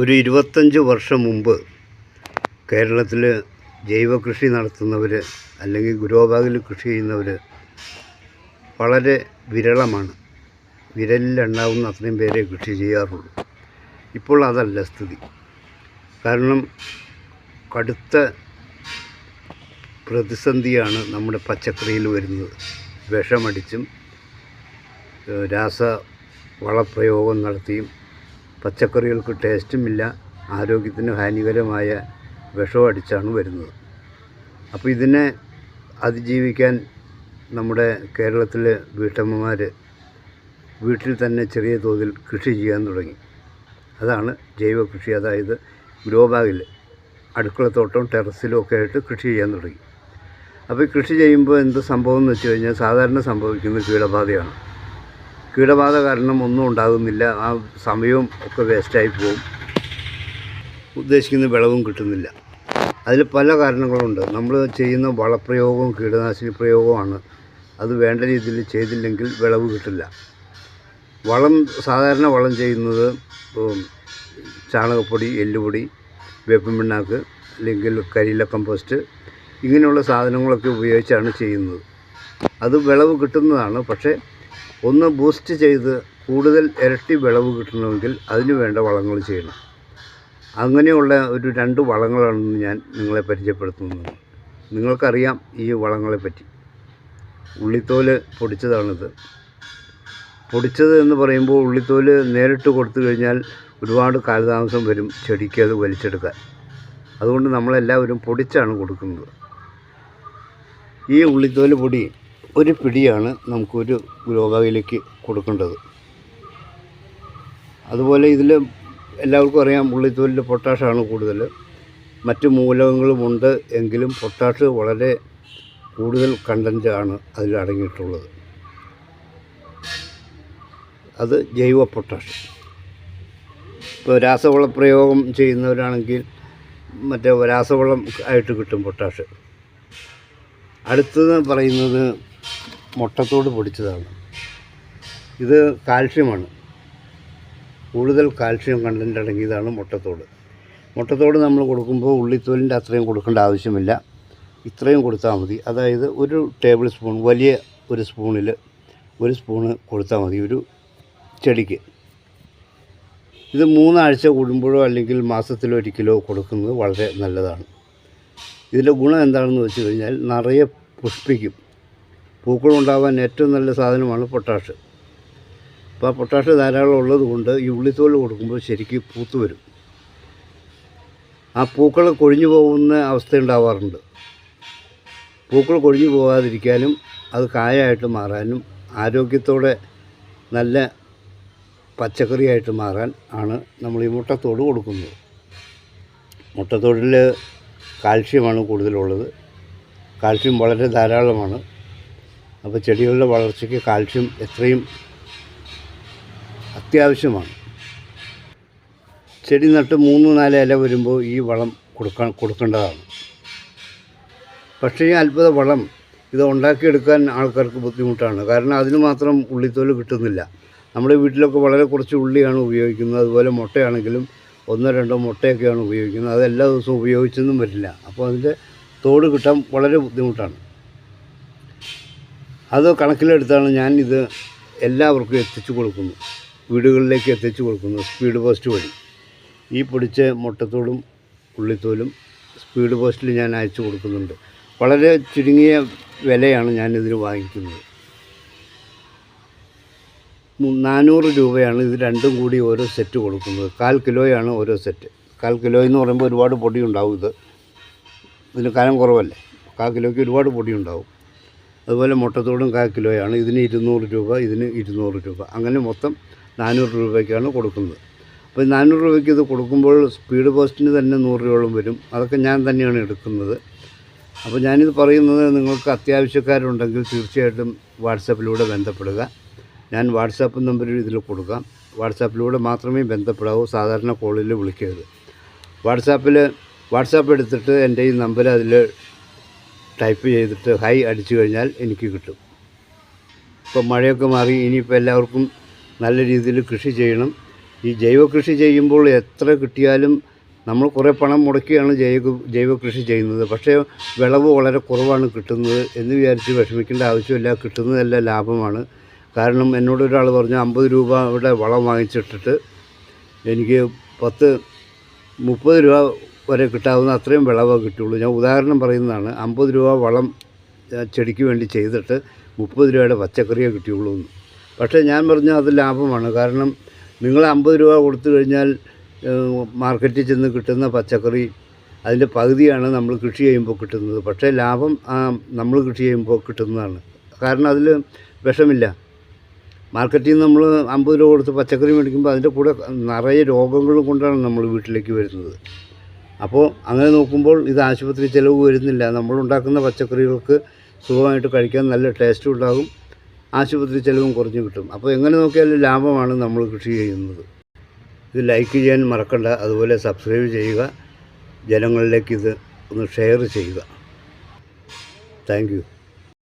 ഒരു ഇരുപത്തഞ്ച് വർഷം മുമ്പ് കേരളത്തിൽ ജൈവ കൃഷി നടത്തുന്നവർ അല്ലെങ്കിൽ ഗുരുവാബാഗിൽ കൃഷി ചെയ്യുന്നവർ വളരെ വിരളമാണ്. വിരലിലെണ്ണാവുന്ന അത്രയും പേരെ കൃഷി ചെയ്യാറുള്ളൂ. ഇപ്പോൾ അതല്ല സ്ഥിതി. കാരണം കടുത്ത പ്രതിസന്ധിയാണ് നമ്മുടെ പച്ചക്കറിയിൽ വരുന്നത്. വിഷമടിച്ചും രാസ വളപ്രയോഗം നടത്തിയും പച്ചക്കറികൾക്ക് ടേസ്റ്റുമില്ല ആരോഗ്യത്തിന് ഹാനികരമായ വിഷം അടിച്ചാണ് വരുന്നത്. അപ്പോൾ ഇതിനെ അതിജീവിക്കാൻ നമ്മുടെ കേരളത്തിലെ വീട്ടമ്മമാർ വീട്ടിൽ തന്നെ ചെറിയ തോതിൽ കൃഷി ചെയ്യാൻ തുടങ്ങി. അതാണ് ജൈവ കൃഷി അതായത് ഗ്രോ ബാഗിൽ അടുക്കളത്തോട്ടം ടെറസിലും ഒക്കെ ആയിട്ട് കൃഷി ചെയ്യാൻ തുടങ്ങി. അപ്പോൾ കൃഷി ചെയ്യുമ്പോൾ എന്ത് സംഭവം എന്ന് വെച്ച് കഴിഞ്ഞാൽ സാധാരണ സംഭവിക്കുന്ന കീടബാധയാണ് കീടബാധ കാരണം ഒന്നും ഉണ്ടാകുന്നില്ല. ആ സമയവും ഒക്കെ വേസ്റ്റായി പോകും. ഉദ്ദേശിക്കുന്ന വിളവും കിട്ടുന്നില്ല. അതിൽ പല കാരണങ്ങളുണ്ട്. നമ്മൾ ചെയ്യുന്ന വളപ്രയോഗവും കീടനാശിനി പ്രയോഗവുമാണ് അത് വേണ്ട രീതിയിൽ ചെയ്തില്ലെങ്കിൽ വിളവ് കിട്ടില്ല. വളം സാധാരണ വളം ചെയ്യുന്നത് ചാണകപ്പൊടി എല്ലുപൊടി വേപ്പിൻ പിണ്ണാക്ക് അല്ലെങ്കിൽ കരിയില കമ്പോസ്റ്റ് ഇങ്ങനെയുള്ള സാധനങ്ങളൊക്കെ ഉപയോഗിച്ചാണ് ചെയ്യുന്നത്. അത് വിളവ് കിട്ടുന്നതാണ്. പക്ഷേ ഒന്ന് ബൂസ്റ്റ് ചെയ്ത് കൂടുതൽ ഇരട്ടി വിളവ് കിട്ടണമെങ്കിൽ അതിന് വേണ്ട വളങ്ങൾ ചെയ്യണം. അങ്ങനെയുള്ള ഒരു രണ്ട് വളങ്ങളാണ് ഞാൻ നിങ്ങളെ പരിചയപ്പെടുത്തുന്നത്. നിങ്ങൾക്കറിയാം ഈ വളങ്ങളെ പറ്റി. ഉള്ളിത്തോൽ പൊടിച്ചതാണിത്. പൊടിച്ചത് എന്ന് പറയുമ്പോൾ ഉള്ളിത്തോൽ നേരിട്ട് കൊടുത്തു കഴിഞ്ഞാൽ ഒരുപാട് കാലതാമസം വരും ചെടിക്ക് അത് വലിച്ചെടുക്കാൻ. അതുകൊണ്ട് നമ്മളെല്ലാവരും പൊടിച്ചാണ് കൊടുക്കുന്നത്. ഈ ഉള്ളിത്തോൽ പൊടി ഒരു പിടിയാണ് നമുക്കൊരു ഗ്രോബാഗിലേക്ക് കൊടുക്കേണ്ടത്. അതുപോലെ ഇതിൽ എല്ലാവർക്കും അറിയാം ഉള്ളിത്തോലിൽ പൊട്ടാഷാണ് കൂടുതൽ മറ്റ് മൂലകങ്ങളുമുണ്ട് എങ്കിലും പൊട്ടാഷ് വളരെ കൂടുതൽ കണ്ടന്റ് ആണ് അതിൽ അടങ്ങിയിട്ടുള്ളത്. അത് ജൈവ പൊട്ടാഷ്. ഇപ്പോൾ രാസവള പ്രയോഗം ചെയ്യുന്നവരാണെങ്കിൽ മറ്റേ രാസവളം ആയിട്ട് കിട്ടും പൊട്ടാഷ്. അടുത്തത് പറയുന്നത് മുട്ടത്തോട് പൊടിച്ചതാണ്. ഇത് കാൽഷ്യമാണ്. കൂടുതൽ കാൽഷ്യം കണ്ടന്റ് അടങ്ങിയതാണ് മുട്ടത്തോട്. മുട്ടത്തോട് നമ്മൾ കൊടുക്കുമ്പോൾ ഉള്ളിത്തോലിന്റെ അത്രയും കൊടുക്കേണ്ട ആവശ്യമില്ല. ഇത്രയും കൊടുത്താൽ മതി. അതായത് ഒരു ടേബിൾ സ്പൂൺ വലിയ ഒരു സ്പൂണിൽ ഒരു സ്പൂണ് കൊടുത്താൽ മതി ഒരു ചെടിക്ക്. ഇത് മൂന്നാഴ്ച കൂടുമ്പോഴോ അല്ലെങ്കിൽ മാസത്തിലോ ഒരിക്കലോ കൊടുക്കുന്നത് വളരെ നല്ലതാണ്. ഇതിന്റെ ഗുണം എന്താണെന്ന് വെച്ച് കഴിഞ്ഞാൽ നിറയെ പുഷ്പിക്കും. പൂക്കളുണ്ടാവാൻ ഏറ്റവും നല്ല സാധനമാണ് പൊട്ടാഷ്. അപ്പോൾ ആ പൊട്ടാഷ് ധാരാളം ഉള്ളത് കൊണ്ട് ഈ ഉള്ളിത്തോൽ കൊടുക്കുമ്പോൾ ശരിക്കും പൂത്ത് വരും. ആ പൂക്കൾ കൊഴിഞ്ഞു പോകുന്ന അവസ്ഥ ഉണ്ടാവാറുണ്ട്. പൂക്കൾ കൊഴിഞ്ഞു പോകാതിരിക്കാനും അത് കായായിട്ട് മാറാനും ആരോഗ്യത്തോടെ നല്ല പച്ചക്കറിയായിട്ട് മാറാൻ ആണ് നമ്മൾ ഈ മുട്ടത്തോട് കൊടുക്കുന്നത്. മുട്ടത്തോടിൽ കാൽഷ്യമാണ് കൂടുതലുള്ളത്. കാൽഷ്യം വളരെ ധാരാളമാണ്. അപ്പോൾ ചെടികളുടെ വളർച്ചയ്ക്ക് കാൽഷ്യം എത്രയും അത്യാവശ്യമാണ്. ചെടി നട്ട് മൂന്ന് നാല് ഇല വരുമ്പോൾ ഈ വളം കൊടുക്കാൻ കൊടുക്കേണ്ടതാണ്. പക്ഷേ ഈ അത്ഭുത വളം ഇത് ഉണ്ടാക്കിയെടുക്കാൻ ആൾക്കാർക്ക് ബുദ്ധിമുട്ടാണ്. കാരണം അതിന് മാത്രം ഉള്ളിത്തോൽ കിട്ടുന്നില്ല. നമ്മുടെ വീട്ടിലൊക്കെ വളരെ കുറച്ച് ഉള്ളിയാണ് ഉപയോഗിക്കുന്നത്. അതുപോലെ മുട്ടയാണെങ്കിലും ഒന്നോ രണ്ടോ മുട്ടയൊക്കെയാണ് ഉപയോഗിക്കുന്നത്. അത് എല്ലാ ദിവസവും ഉപയോഗിച്ചൊന്നും വരില്ല. അപ്പോൾ അതിന്റെ തോട് കിട്ടാൻ വളരെ ബുദ്ധിമുട്ടാണ്. അത് കണക്കിലെടുത്താണ് ഞാൻ ഇത് എല്ലാവർക്കും എത്തിച്ചു കൊടുക്കുന്നു. വീടുകളിലേക്ക് എത്തിച്ചു കൊടുക്കുന്നു സ്പീഡ് പോസ്റ്റ് വഴി. ഈ പൊടിച്ച മുട്ടത്തോടും ഉള്ളിത്തോലും സ്പീഡ് പോസ്റ്റിൽ ഞാൻ അയച്ചു കൊടുക്കുന്നുണ്ട്. വളരെ ചുരുങ്ങിയ വിലയാണ് ഞാനിതിന് വാങ്ങിക്കുന്നത്. നാനൂറ് രൂപയാണ് ഇത് രണ്ടും കൂടി ഓരോ സെറ്റ് കൊടുക്കുന്നത്. കാൽ കിലോയാണ് ഓരോ സെറ്റ്. കാൽ കിലോ എന്ന് പറയുമ്പോൾ ഒരുപാട് പൊടി ഉണ്ടാവും ഇത്. ഇതിന് കനം കുറവല്ലേ? കാൽ കിലോയ്ക്ക് ഒരുപാട് പൊടി ഉണ്ടാവും അതുപോലെ മുട്ടത്തോടും കാൽ കിലോയാണ്. ഇതിന് ഇരുന്നൂറ് രൂപ ഇതിന് ഇരുന്നൂറ് രൂപ. അങ്ങനെ മൊത്തം നാനൂറ് രൂപയ്ക്കാണ് കൊടുക്കുന്നത്. അപ്പോൾ നാനൂറ് രൂപയ്ക്ക് ഇത് കൊടുക്കുമ്പോൾ സ്പീഡ് പോസ്റ്റിന് തന്നെ നൂറ് രൂപയോളം വരും. അതൊക്കെ ഞാൻ തന്നെയാണ് എടുക്കുന്നത്. അപ്പോൾ ഞാനിത് പറയുന്നത് നിങ്ങൾക്ക് അത്യാവശ്യക്കാരുണ്ടെങ്കിൽ തീർച്ചയായിട്ടും വാട്സാപ്പിലൂടെ ബന്ധപ്പെടുക. ഞാൻ വാട്സാപ്പ് നമ്പർ ഇതിൽ കൊടുക്കാം. വാട്സാപ്പിലൂടെ മാത്രമേ ബന്ധപ്പെടാവൂ. സാധാരണ കോളിൽ വിളിക്കരുത്. വാട്സാപ്പിൽ വാട്സാപ്പ് എടുത്തിട്ട് എന്റെ ഈ നമ്പർ അതിൽ ടൈപ്പ് ചെയ്തിട്ട് ഹൈ അടിച്ചു കഴിഞ്ഞാൽ എനിക്ക് കിട്ടും. ഇപ്പോൾ മഴയൊക്കെ മാറി ഇനിയിപ്പോൾ എല്ലാവർക്കും നല്ല രീതിയിൽ കൃഷി ചെയ്യണം. ഈ ജൈവ കൃഷി ചെയ്യുമ്പോൾ എത്ര കിട്ടിയാലും നമ്മൾ കുറേ പണം മുടക്കിയാണ് ജൈവ ജൈവ കൃഷി ചെയ്യുന്നത്. പക്ഷേ വിളവ് വളരെ കുറവാണ് കിട്ടുന്നത് എന്ന് വിചാരിച്ച് വിഷമിക്കേണ്ട ആവശ്യമില്ല. കിട്ടുന്നതല്ല ലാഭമാണ്. കാരണം എന്നോട് ഒരാൾ പറഞ്ഞു അമ്പത് രൂപ ഇവിടെ വളം വാങ്ങിച്ചിട്ടിട്ട് എനിക്ക് പത്ത് മുപ്പത് രൂപ വരെ കിട്ടാവുന്ന അത്രയും വിളവ് കിട്ടുള്ളൂ. ഞാൻ ഉദാഹരണം പറയുന്നതാണ് അമ്പത് രൂപ വളം ചെടിക്ക് വേണ്ടി ചെയ്തിട്ട് മുപ്പത് രൂപയുടെ പച്ചക്കറിയേ കിട്ടിയുള്ളൂ എന്ന്. പക്ഷേ ഞാൻ പറഞ്ഞു അത് ലാഭമാണ്. കാരണം നിങ്ങൾ അമ്പത് രൂപ കൊടുത്തു കഴിഞ്ഞാൽ മാർക്കറ്റിൽ ചെന്ന് കിട്ടുന്ന പച്ചക്കറി അതിന്റെ പകുതിയാണ് നമ്മൾ കൃഷി ചെയ്യുമ്പോൾ കിട്ടുന്നത്. പക്ഷേ ലാഭം നമ്മൾ കൃഷി ചെയ്യുമ്പോൾ കിട്ടുന്നതാണ്. കാരണം അതിൽ വിഷമില്ല. മാർക്കറ്റിൽ നിന്ന് നമ്മൾ അമ്പത് രൂപ കൊടുത്ത് പച്ചക്കറി മേടിക്കുമ്പോൾ അതിന്റെ കൂടെ നിറയെ രോഗങ്ങൾ കൊണ്ടാണ് നമ്മൾ വീട്ടിലേക്ക് വരുന്നത്. അപ്പോൾ അങ്ങനെ നോക്കുമ്പോൾ ഇത് ആശുപത്രി ചിലവ് വരുന്നില്ല. നമ്മളുണ്ടാക്കുന്ന പച്ചക്കറികൾക്ക് സുഖമായിട്ട് കഴിക്കാൻ നല്ല ടേസ്റ്റും ഉണ്ടാകും. ആശുപത്രി ചിലവും കുറഞ്ഞു കിട്ടും. അപ്പോൾ എങ്ങനെ നോക്കിയാലും ലാഭമാണ് നമ്മൾ കൃഷി ചെയ്യുന്നത്. ഇത് ലൈക്ക് ചെയ്യാൻ മറക്കണ്ട. അതുപോലെ സബ്സ്ക്രൈബ് ചെയ്യുക. ജനങ്ങളിലേക്ക് ഇത് ഒന്ന് ഷെയർ ചെയ്യുക. താങ്ക്